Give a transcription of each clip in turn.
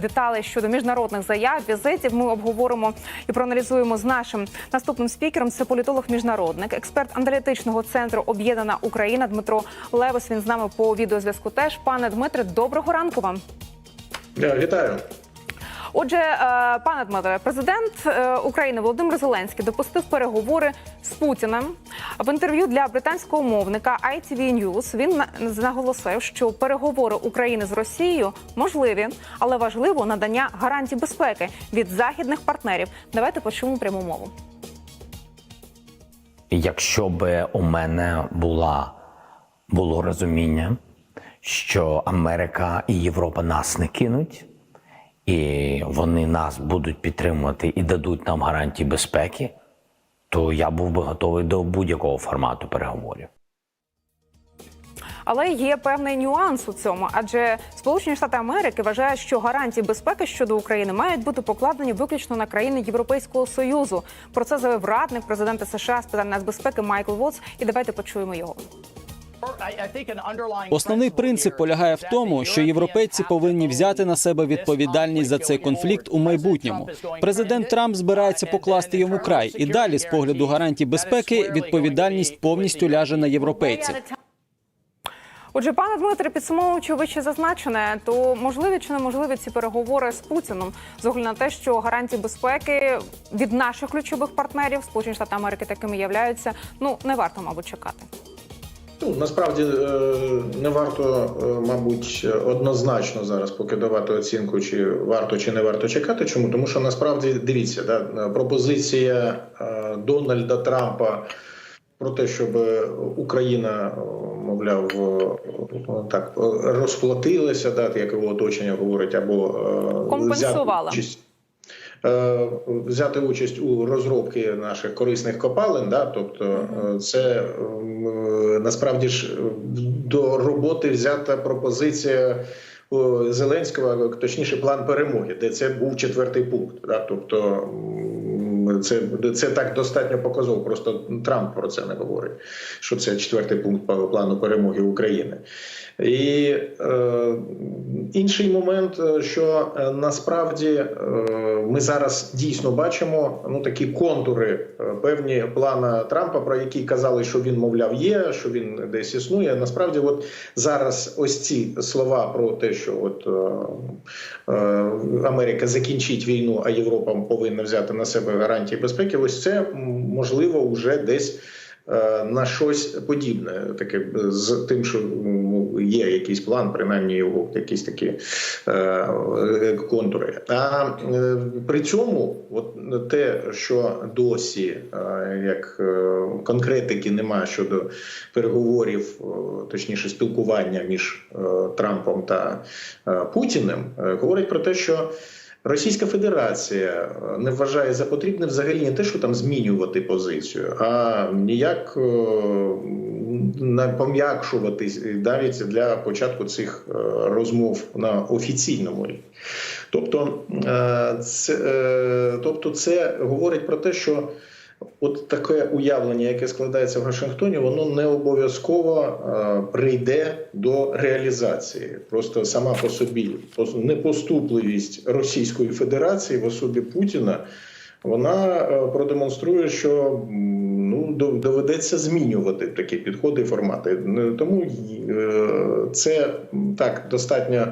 Деталі щодо міжнародних заяв, візитів ми обговоримо і проаналізуємо з нашим наступним спікером. Це політолог-міжнародник, експерт аналітичного центру Об'єднана Україна Дмитро Левос. Він з нами по відеозв'язку. Теж пане Дмитре, доброго ранку вам. Вітаю. Отже, е, пане Дмитре, президент е, України Володимир Зеленський допустив переговори з Путіним. В інтерв'ю для британського мовника ITV News він наголосив, що переговори України з Росією можливі, але важливо надання гарантій безпеки від західних партнерів. Давайте почуємо пряму мову. Якщо би у мене була було розуміння, що Америка і Європа нас не кинуть, і вони нас будуть підтримувати і дадуть нам гарантії безпеки, то я був би готовий до будь-якого формату переговорів. Але є певний нюанс у цьому, адже Сполучені Штати Америки вважають, що гарантії безпеки щодо України мають бути покладені виключно на країни Європейського союзу. Про це заявив радник президента США з питань нацбезпеки Майкл Вотс. І давайте почуємо його. Основний принцип полягає в тому, що європейці повинні взяти на себе відповідальність за цей конфлікт у майбутньому. Президент Трамп збирається покласти йому край, і далі, з погляду гарантій безпеки, відповідальність повністю ляже на європейців. Отже, пане Дмитре, підсумовуючи вище зазначене, то можливі чи неможливі ці переговори з Путіном з огляду на те, що гарантії безпеки від наших ключових партнерів Сполучені Штати Америки такими являються. Ну не варто, мабуть, чекати. Ну насправді е, не варто, е, мабуть, однозначно зараз поки давати оцінку, чи варто чи не варто чекати. Чому? Тому що насправді дивіться, да, пропозиція е, Дональда Трампа про те, щоб Україна, мовляв, так розплатилася, да, як його оточення говорить, або Компенсувала. взяти участь взяти участь у розробці наших корисних копалин, да, тобто це насправді ж е, до роботи взята пропозиція Зеленського, точніше, план перемоги, де це був четвертий пункт. Да, тобто це, це так достатньо показово. Просто Трамп про це не говорить. Що це четвертий пункт плану перемоги України. І е, інший момент, е, що е, насправді е, ми зараз дійсно бачимо ну такі контури певні плана Трампа, про які казали, що він мовляв є, що він десь існує. Насправді, от зараз ось ці слова про те, що от е, Америка закінчить війну, а Європа повинна взяти на себе гарантії безпеки. Ось це можливо вже десь. На щось подібне, таке з тим, що є якийсь план, принаймні його якісь такі е, контури. А е, при цьому, от те, що досі е, як е, конкретики немає щодо переговорів, е, точніше спілкування між е, Трампом та е, Путіним, е, говорить про те, що. Російська Федерація е, не вважає за потрібне взагалі не те, що там змінювати позицію, а ніяк е, не пом'якшувати навіть для початку цих е, розмов на офіційному рівні. Тобто, е, е, тобто, це говорить про те, що От таке уявлення, яке складається в Вашингтоні, воно не обов'язково е, прийде до реалізації. Просто сама по собі непоступливість Російської Федерації в особі Путіна. Вона е, продемонструє, що ну доведеться змінювати такі підходи і формати. Тому е, це так достатньо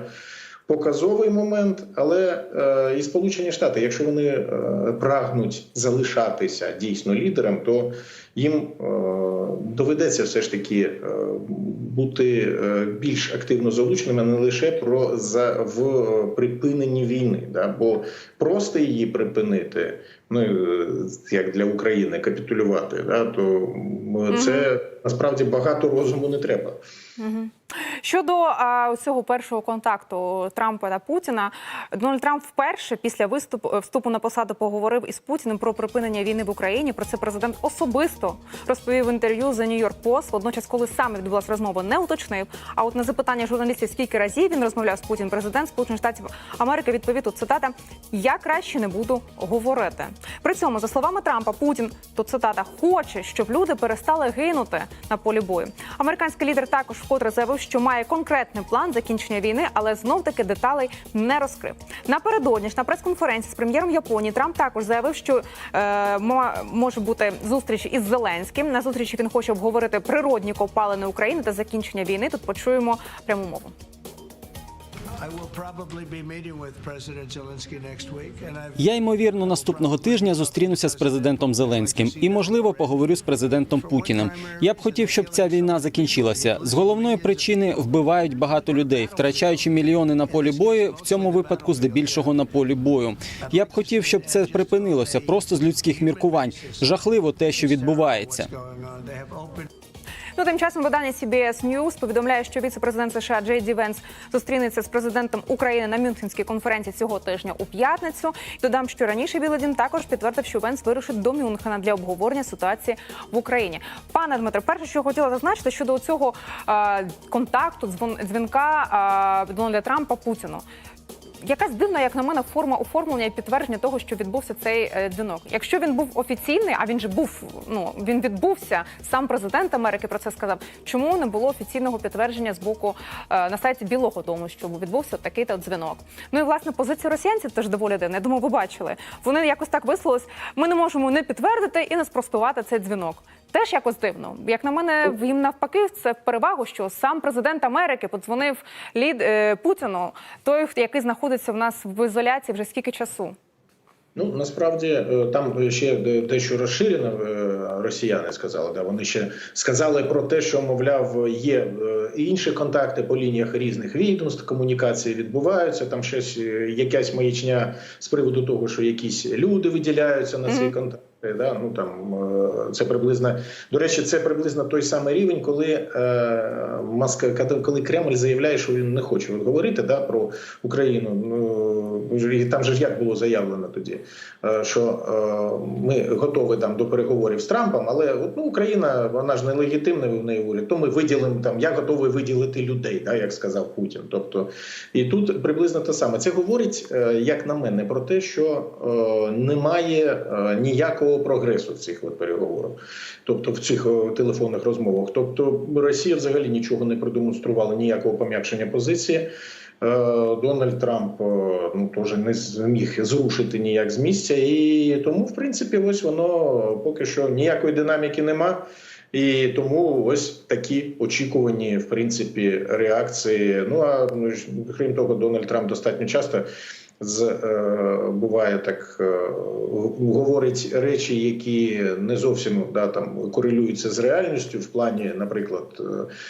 показовий момент, але е, і Сполучені Штати, якщо вони е, прагнуть залишатися дійсно лідером, то їм е, доведеться все ж таки е, бути е, більш активно залученими не лише про за в припиненні війни, да бо просто її припинити, ну е, як для України капітулювати, да то це насправді багато розуму не треба. Мгм. Щодо а, цього першого контакту Трампа та Путіна, Дональд Трамп вперше після виступу вступу на посаду поговорив із Путіним про припинення війни в Україні. Про це президент особисто розповів в інтерв'ю New York Post. Водночас, коли саме відбулася розмова, не уточнив. А от на запитання журналістів, скільки разів він розмовляв з Путіним, президент Сполучених Штатів Америки відповів тут цитата: Я краще не буду говорити. При цьому, за словами Трампа, Путін то цитата хоче, щоб люди перестали гинути на полі бою. Американський лідер також вкотре заявив, що має конкретний план закінчення війни, але знов таки деталей не розкрив. Напередодні ж на прес-конференції з прем'єром Японії Трамп також заявив, що е, може бути зустріч із Зеленським. На зустрічі він хоче обговорити природні копалини України та закінчення війни. Тут почуємо пряму мову. Я ймовірно наступного тижня зустрінуся з президентом Зеленським і, можливо, поговорю з президентом Путіним. Я б хотів, щоб ця війна закінчилася. З головної причини вбивають багато людей, втрачаючи мільйони на полі бою. В цьому випадку здебільшого на полі бою. Я б хотів, щоб це припинилося просто з людських міркувань. Жахливо те, що відбувається. Ну, тим часом видання CBS News повідомляє, що віце-президент США Джей Ді Венс зустрінеться з президентом України на Мюнхенській конференції цього тижня у п'ятницю. Додам, що раніше Білий Дім також підтвердив, що Венс вирушить до Мюнхена для обговорення ситуації в Україні. Пане Дмитре, перше, що хотіла зазначити щодо цього е, контакту, дзвон, дзвінка е, Дональда Трампа Путіну. Якась дивна, як на мене, форма оформлення і підтвердження того, що відбувся цей е, дзвінок. Якщо він був офіційний, а він же був, ну він відбувся. Сам президент Америки про це сказав. Чому не було офіційного підтвердження з боку е, на сайті Білого Дому, що відбувся такий то дзвінок? Ну і власне позиція росіянців теж доволі дивна. Я думаю, ви бачили. Вони якось так висловились. Ми не можемо не підтвердити і не спростувати цей дзвінок. Теж якось дивно. Як на мене, їм навпаки, це в перевагу, що сам президент Америки подзвонив лід е, Путіну, той, який знаходиться в нас в ізоляції вже скільки часу. Ну насправді е, там ще дещо розширено е, росіяни сказали. Да, вони ще сказали про те, що мовляв є е, інші контакти по лініях різних відомств, комунікації відбуваються. Там щось е, якась маячня з приводу того, що якісь люди виділяються на цей контакт. Да, ну там е, це приблизно до речі, це приблизно той самий рівень, коли е, Москва, коли Кремль заявляє, що він не хоче говорити да, про Україну. Ну і там же ж як було заявлено тоді, е, що е, ми готові там до переговорів з Трампом, але ну, Україна вона ж нелегітимна в неї уряд. То ми виділимо там. Я готовий виділити людей, да, як сказав Путін. Тобто, і тут приблизно те саме. Це говорить, е, як на мене, про те, що е, немає е, ніякого прогресу в цих от переговорах, тобто в цих телефонних розмовах. Тобто Росія взагалі нічого не продемонструвала, ніякого пом'якшення позиції. Е, Дональд Трамп е, ну теж не зміг зрушити ніяк з місця, і тому, в принципі, ось воно поки що ніякої динаміки нема. І тому ось такі очікувані, в принципі, реакції. Ну а ну, крім того, Дональд Трамп достатньо часто з е, буває так е, говорить речі, які не зовсім да там корелюються з реальністю в плані, наприклад, е,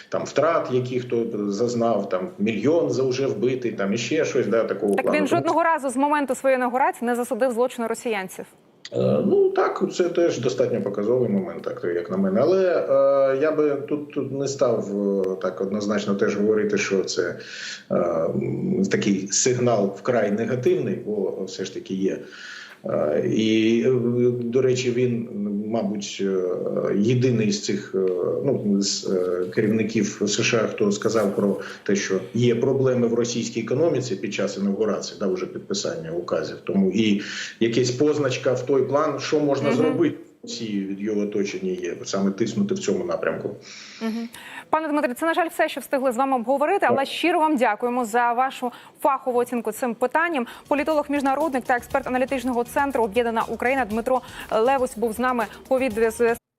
там втрат, які хто зазнав, там мільйон за вже вбитий, там іще щось да такого Так плану. він жодного разу з моменту своєї інаугурації не засудив злочину росіянців. Е, Ну так, це теж достатньо показовий момент, так як на мене. Але е, я би тут, тут не став е, так однозначно теж говорити, що це е, такий сигнал вкрай негативний, бо все ж таки є. Е, І до речі, він, мабуть, е, єдиний з цих е, ну з е, керівників США, хто сказав про те, що є проблеми в російській економіці під час інаугурації, да, вже підписання указів. Тому і якась позначка в той план, що можна зробити Росією від його оточення, є саме тиснути в цьому напрямку. Пане Дмитре, це на жаль, все, що встигли з вами обговорити. Але щиро вам дякуємо за вашу фахову оцінку цим питанням. Політолог, міжнародник та експерт аналітичного центру Об'єднана Україна Дмитро Левус був з нами по відеозв'язку.